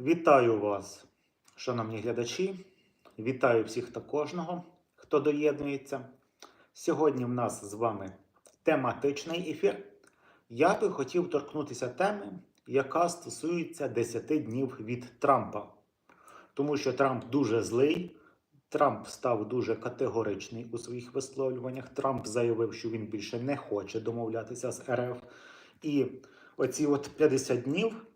Вітаю вас, шановні глядачі. Вітаю всіх та кожного, хто доєднується. Сьогодні в нас з вами тематичний ефір. Я би хотів торкнутися теми, яка стосується 10 днів від Трампа. Тому що Трамп дуже злий, Трамп став дуже категоричний у своїх висловлюваннях. Трамп заявив, що він більше не хоче домовлятися з РФ. І оці от 50 днів,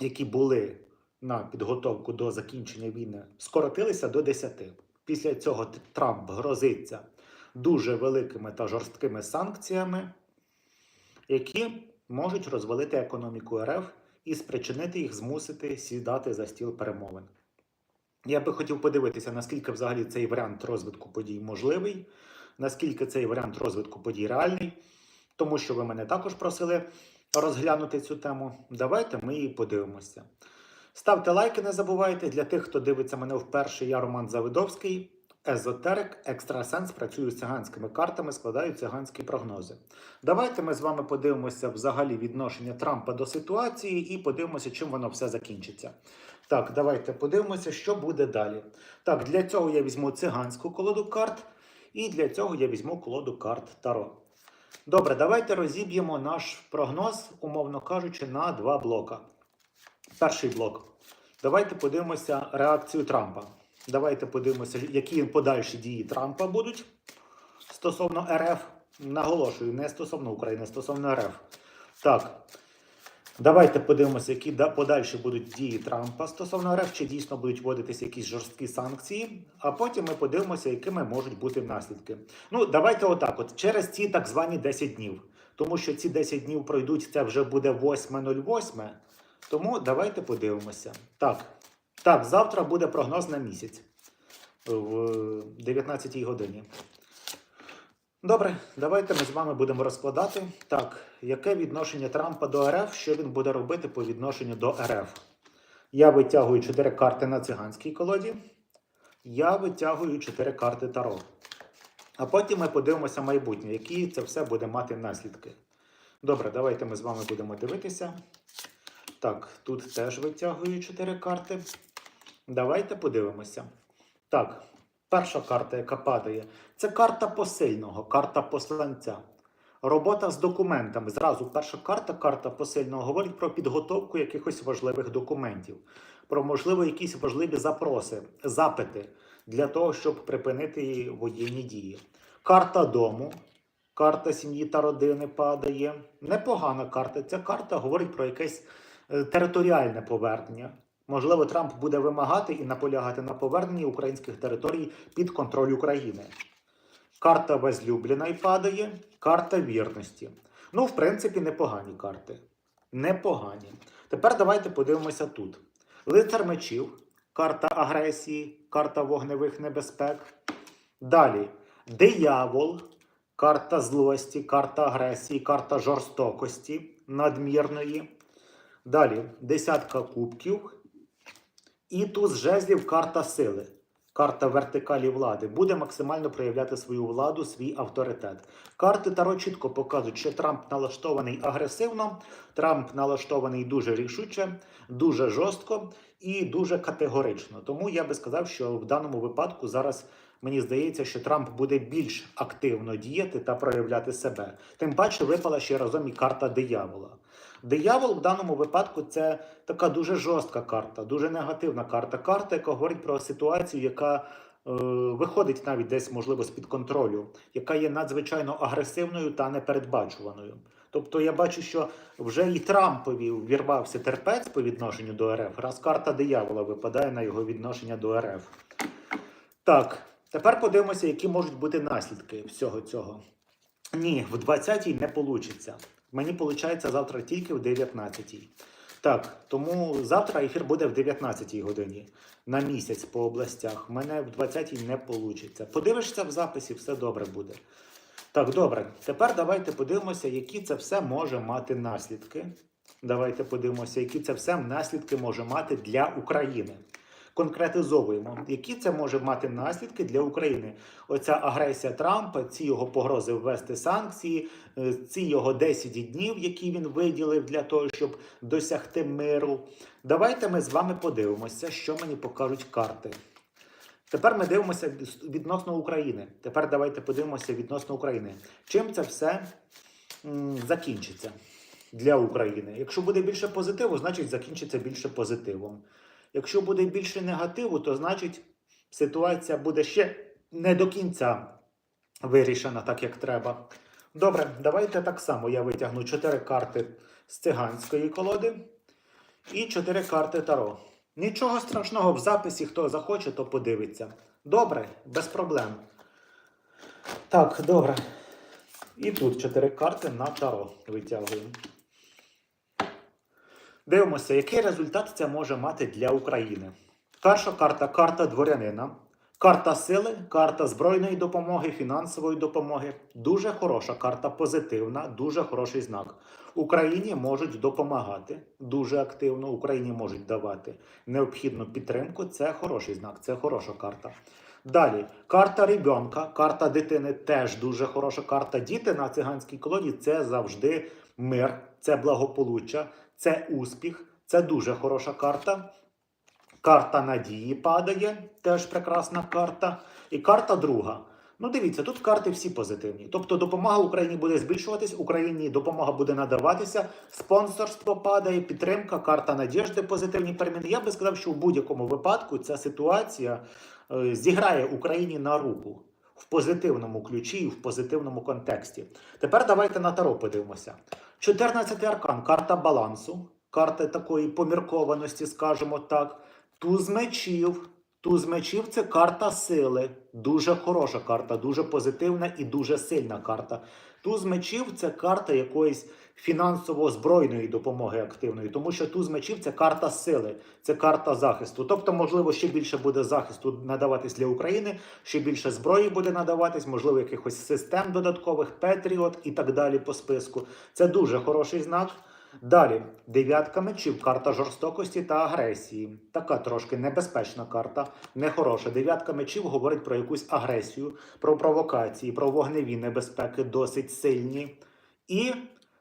які були на підготовку до закінчення війни, скоротилися до 10. Після цього Трамп грозиться дуже великими та жорсткими санкціями, які можуть розвалити економіку РФ і спричинити їх змусити сідати за стіл перемовин. Я би хотів подивитися, наскільки взагалі цей варіант розвитку подій можливий, наскільки цей варіант розвитку подій реальний, тому що ви мене також просили розглянути цю тему. Давайте ми її подивимося. Ставте лайки, не забувайте. Для тих, хто дивиться мене вперше, я Роман Завидовський, езотерик, екстрасенс, працюю з циганськими картами, складаю циганські прогнози. Давайте ми з вами подивимося взагалі відношення Трампа до ситуації і подивимося, чим воно все закінчиться. Так, давайте подивимося, що буде далі. Так, для цього я візьму циганську колоду карт, і для цього я візьму колоду карт Таро. Добре, давайте розіб'ємо наш прогноз, умовно кажучи, на два блока. Перший блок. Давайте подивимося реакцію Трампа. Давайте подивимося, які подальші дії Трампа будуть стосовно РФ. Наголошую, не стосовно України, стосовно РФ. Так. Давайте подивимося, які подальші будуть дії Трампа стосовно РФ, чи дійсно будуть вводитися якісь жорсткі санкції. А потім ми подивимося, якими можуть бути наслідки. Ну, давайте отак: от через ці так звані 10 днів. Тому що ці 10 днів пройдуть, це вже буде 8.08. Тому давайте подивимося. Так, так, завтра буде прогноз на місяць в 19 годині. Добре, давайте ми з вами будемо розкладати. Так, яке відношення Трампа до РФ, що він буде робити по відношенню до РФ? Я витягую 4 карти на циганській колоді. Я витягую 4 карти Таро. А потім ми подивимося майбутнє, які це все буде мати наслідки. Добре, давайте ми з вами будемо дивитися. Так, тут теж витягую 4 карти. Давайте подивимося. Так, перша карта, яка падає, це карта посильного, карта посланця. Робота з документами. Зразу перша карта, карта посильного, говорить про підготовку якихось важливих документів, про, можливо, якісь важливі запроси, запити для того, щоб припинити воєнні дії. Карта дому, карта сім'ї та родини падає. Непогана карта. Ця карта говорить про якесь територіальне повернення. Можливо, Трамп буде вимагати і наполягати на поверненні українських територій під контроль України. Карта возлюбленої падає, карта вірності. Ну, в принципі, непогані карти. Непогані. Тепер давайте подивимося тут. Лицар мечів, карта агресії, карта вогневих небезпек. Далі диявол, карта злості, карта агресії, карта жорстокості надмірної. Далі десятка кубків. І туз жезлів карта сили. Карта вертикалі влади буде максимально проявляти свою владу, свій авторитет. Карти Таро чітко показують, що Трамп налаштований агресивно, Трамп налаштований дуже рішуче, дуже жорстко і дуже категорично. Тому я би сказав, що в даному випадку зараз мені здається, що Трамп буде більш активно діяти та проявляти себе. Тим паче випала ще разом і карта диявола. Диявол в даному випадку це така дуже жорстка карта, дуже негативна карта. Карта, яка говорить про ситуацію, яка е, виходить навіть десь, можливо, з-під контролю, яка є надзвичайно агресивною та непередбачуваною. Тобто я бачу, що вже і Трампові ввірвався терпець по відношенню до РФ, раз карта диявола випадає на його відношення до РФ. Так, тепер подивимося, які можуть бути наслідки всього цього. Ні, в 20-й не вийде. Мені виходить завтра тільки в 19-й. Так, тому завтра ефір буде в 19-й годині на місяць по областях. У мене в 20-й не вийде. Подивишся в записі, все добре буде. Так, добре. Тепер давайте подивимося, які це все може мати наслідки. Давайте подивимося, які це все наслідки може мати для України. Конкретизовуємо, які це може мати наслідки для України. Оця агресія Трампа, ці його погрози ввести санкції, е, ці його 10 днів, які він виділив для того, щоб досягти миру. Давайте ми з вами подивимося, що мені покажуть карти. Тепер ми дивимося відносно України. Тепер давайте подивимося відносно України. Чим це все закінчиться для України? Якщо буде більше позитиву, значить закінчиться більше позитивом. Якщо буде більше негативу, то значить ситуація буде ще не до кінця вирішена так, як треба. Добре, давайте так само я витягну 4 карти з циганської колоди і 4 карти Таро. Нічого страшного в записі, хто захоче, то подивиться. Добре, без проблем. Так, добре. І тут 4 карти на Таро витягуємо. Дивимося, який результат це може мати для України. Перша карта карта дворянина. Карта сили, карта збройної допомоги, фінансової допомоги. Дуже хороша карта, позитивна, дуже хороший знак. Україні можуть допомагати дуже активно. Україні можуть давати необхідну підтримку. Це хороший знак, це хороша карта. Далі карта ребенка, карта дитини теж дуже хороша карта. Діти на циганській колоді це завжди мир, це благополуччя, це успіх, це дуже хороша карта. Карта надії падає, теж прекрасна карта. І карта друга. Ну, дивіться, тут карти всі позитивні. Тобто допомога Україні буде збільшуватись, Україні допомога буде надаватися, спонсорство падає, підтримка, карта надіжди, позитивні переміни. Я би сказав, що в будь-якому випадку ця ситуація е, зіграє Україні на руку в позитивному ключі і в позитивному контексті. Тепер давайте на Таро подивимося. 14 аркан, карта балансу, карта такої поміркованості, скажімо так. Туз мечів. Туз мечів це карта сили. Дуже хороша карта, дуже позитивна і дуже сильна карта. Туз мечів це карта якоїсь фінансово-збройної допомоги активної, тому що туз мечів це карта сили, це карта захисту. Тобто, можливо, ще більше буде захисту надаватись для України, ще більше зброї буде надаватись, можливо, якихось систем додаткових, Петріот і так далі по списку. Це дуже хороший знак. Далі, дев'ятка мечів, карта жорстокості та агресії. Така трошки небезпечна карта, нехороша. Дев'ятка мечів говорить про якусь агресію, про провокації, про вогневі небезпеки, досить сильні. І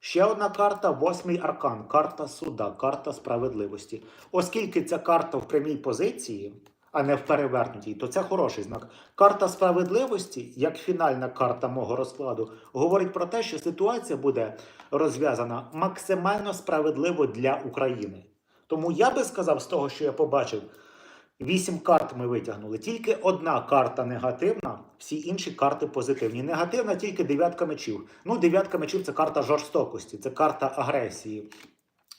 ще одна карта восьмий аркан, карта суда, карта справедливості. Оскільки ця карта в прямій позиції, а не в перевернутій, то це хороший знак. Карта справедливості, як фінальна карта мого розкладу, говорить про те, що ситуація буде розв'язана максимально справедливо для України. Тому я би сказав, з того, що я побачив, вісім карт ми витягнули. Тільки одна карта негативна, всі інші карти позитивні. Негативна тільки дев'ятка мечів. Ну, дев'ятка мечів це карта жорстокості, це карта агресії.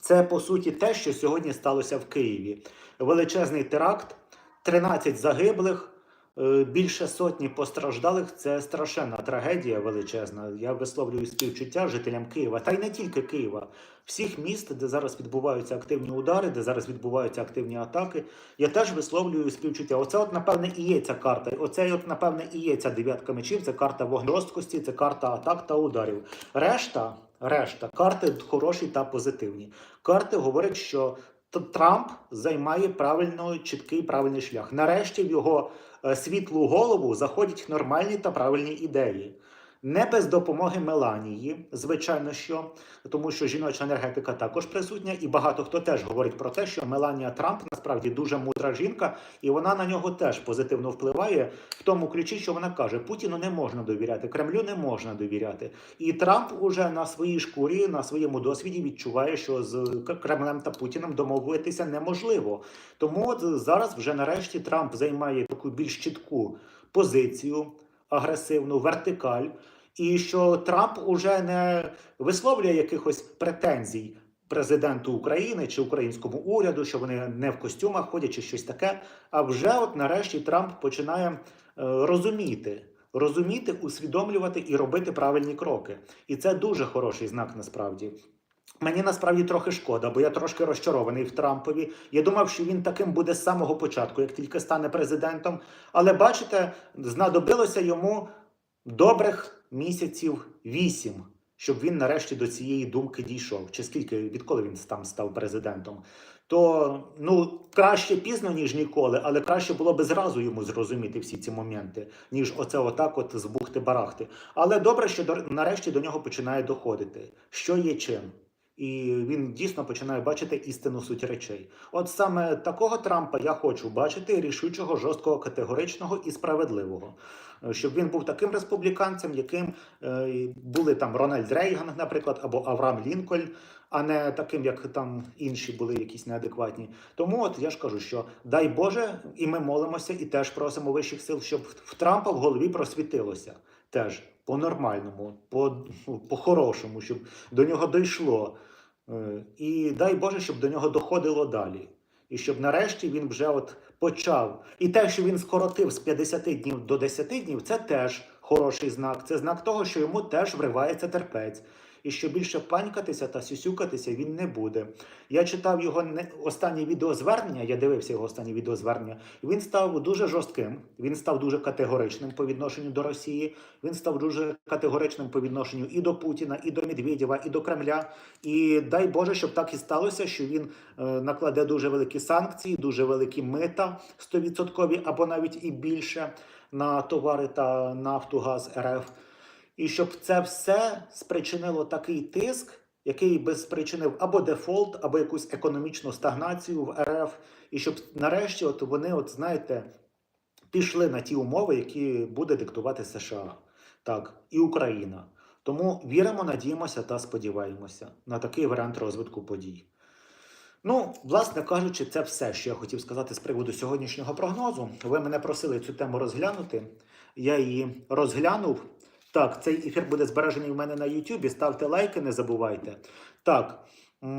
Це по суті те, що сьогодні сталося в Києві. Величезний теракт, 13 загиблих. е, Більше сотні постраждалих це страшенна трагедія величезна. Я висловлюю співчуття жителям Києва, та й не тільки Києва, всіх міст, де зараз відбуваються активні удари, де зараз відбуваються активні атаки. Я теж висловлюю співчуття. Оце, от, напевне, і є ця карта. Оце, от, напевне, і є ця дев'ятка мечів. Це карта вогнеросткості, це карта атак та ударів. Решта, решта, карти хороші та позитивні. Карти говорять, що Трамп займає правильно чіткий правильний шлях. Нарешті в його е, світлу голову заходять нормальні та правильні ідеї. Не без допомоги Меланії, звичайно, що тому що жіноча енергетика також присутня, і багато хто теж говорить про те, що Меланія Трамп насправді дуже мудра жінка, і вона на нього теж позитивно впливає в тому ключі, що вона каже: Путіну не можна довіряти, Кремлю не можна довіряти. І Трамп уже на своїй шкурі, на своєму досвіді відчуває, що з Кремлем та Путіним домовитися неможливо. Тому зараз вже нарешті Трамп займає таку більш чітку позицію, агресивну, вертикаль. І що Трамп уже не висловлює якихось претензій президенту України чи українському уряду, що вони не в костюмах ходять чи щось таке. А вже от нарешті Трамп починає е, розуміти, розуміти, усвідомлювати і робити правильні кроки. І це дуже хороший знак насправді. Мені насправді трохи шкода, бо я трошки розчарований в Трампові. Я думав, що він таким буде з самого початку, як тільки стане президентом. Але бачите, знадобилося йому добрих місяців вісім. щоб він нарешті до цієї думки дійшов. Чи скільки відколи він там став президентом? То ну краще пізно, ніж ніколи, але краще було би зразу йому зрозуміти всі ці моменти, ніж оце отак, от з бухти-барахти. Але добре, що до, нарешті до нього починає доходити, що є чим. І він дійсно починає бачити істинну суть речей. От саме такого Трампа я хочу бачити рішучого, жорсткого, категоричного і справедливого. Е, Щоб він був таким республіканцем, яким е, були там Рональд Рейган, наприклад, або Авраам Лінкольн, а не таким, як там інші були якісь неадекватні. Тому от я ж кажу, що дай Боже, і ми молимося, і теж просимо вищих сил, щоб в Трампа в голові просвітилося теж по-нормальному, по- ну, по-хорошому, щоб до нього дійшло. Е, І дай Боже, щоб до нього доходило далі. І щоб нарешті він вже от почав. І те, що він скоротив з 50 днів до 10 днів, це теж хороший знак. Це знак того, що йому теж вривається терпець. І що більше панькатися та сюсюкатися він не буде. Я читав його не... останнє відеозвернення, я дивився його останнє відеозвернення, він став дуже жорстким, він став дуже категоричним по відношенню до Росії, він став дуже категоричним по відношенню і до Путіна, і до Медведєва, і до Кремля. І дай Боже, щоб так і сталося, що він е, накладе дуже великі санкції, дуже великі мита 100% або навіть і більше на товари та нафту, газ РФ. І щоб це все спричинило такий тиск, який би спричинив або дефолт, або якусь економічну стагнацію в РФ, і щоб нарешті, от вони, от знаєте, пішли на ті умови, які буде диктувати США, так, і Україна. Тому віримо, надіємося та сподіваємося на такий варіант розвитку подій. Ну, власне кажучи, це все, що я хотів сказати з приводу сьогоднішнього прогнозу. Ви мене просили цю тему розглянути. Я її розглянув. Так, цей ефір буде збережений в мене на YouTube. Ставте лайки, не забувайте. Так,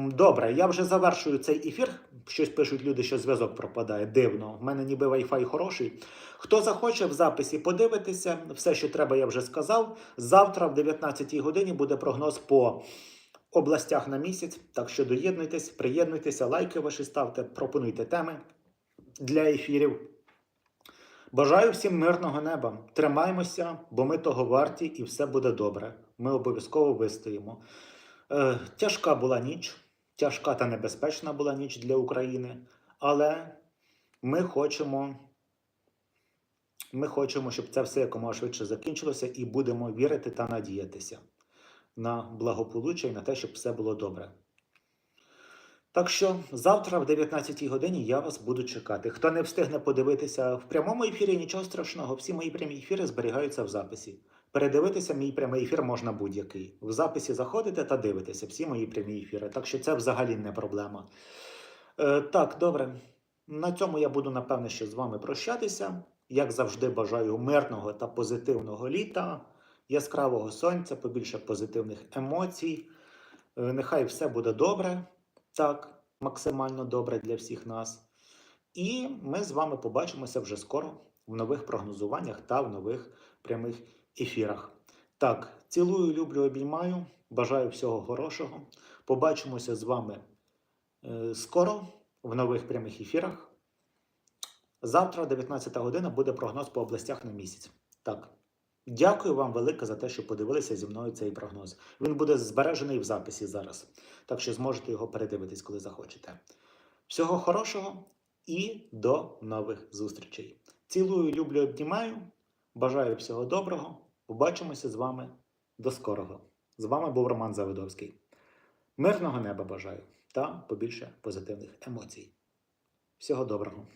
добре, я вже завершую цей ефір. Щось пишуть люди, що зв'язок пропадає. Дивно. В мене ніби Wi-Fi хороший. Хто захоче в записі подивитися, все, що треба, я вже сказав. Завтра, в 19 годині, буде прогноз по областях на місяць. Так що доєднуйтесь, приєднуйтеся, лайки ваші ставте, пропонуйте теми для ефірів. Бажаю всім мирного неба. Тримаймося, бо ми того варті, і все буде добре. Ми обов'язково вистоїмо. Е, тяжка була ніч, тяжка та небезпечна була ніч для України, але ми хочемо, ми хочемо, щоб це все якомога швидше закінчилося, і будемо вірити та надіятися на благополуччя і на те, щоб все було добре. Так що завтра в 19 годині я вас буду чекати. Хто не встигне подивитися в прямому ефірі, нічого страшного. Всі мої прямі ефіри зберігаються в записі. Передивитися мій прямий ефір можна будь-який. В записі заходите та дивитеся всі мої прямі ефіри. Так що це взагалі не проблема. Е, так, добре. На цьому я буду напевне ще з вами прощатися. Як завжди, бажаю мирного та позитивного літа, яскравого сонця, побільше позитивних емоцій. Е, Нехай все буде добре. Так, максимально добре для всіх нас. І ми з вами побачимося вже скоро в нових прогнозуваннях та в нових прямих ефірах. Так, цілую, люблю, обіймаю. Бажаю всього хорошого. Побачимося з вами е, скоро в нових прямих ефірах. Завтра, 19 година, буде прогноз по областях на місяць. Так. Дякую вам велике за те, що подивилися зі мною цей прогноз. Він буде збережений в записі зараз, так що зможете його передивитись, коли захочете. Всього хорошого і до нових зустрічей. Цілую, люблю, обнімаю. Бажаю всього доброго. Побачимося з вами до скорого. З вами був Роман Завидовський. Мирного неба бажаю та побільше позитивних емоцій. Всього доброго!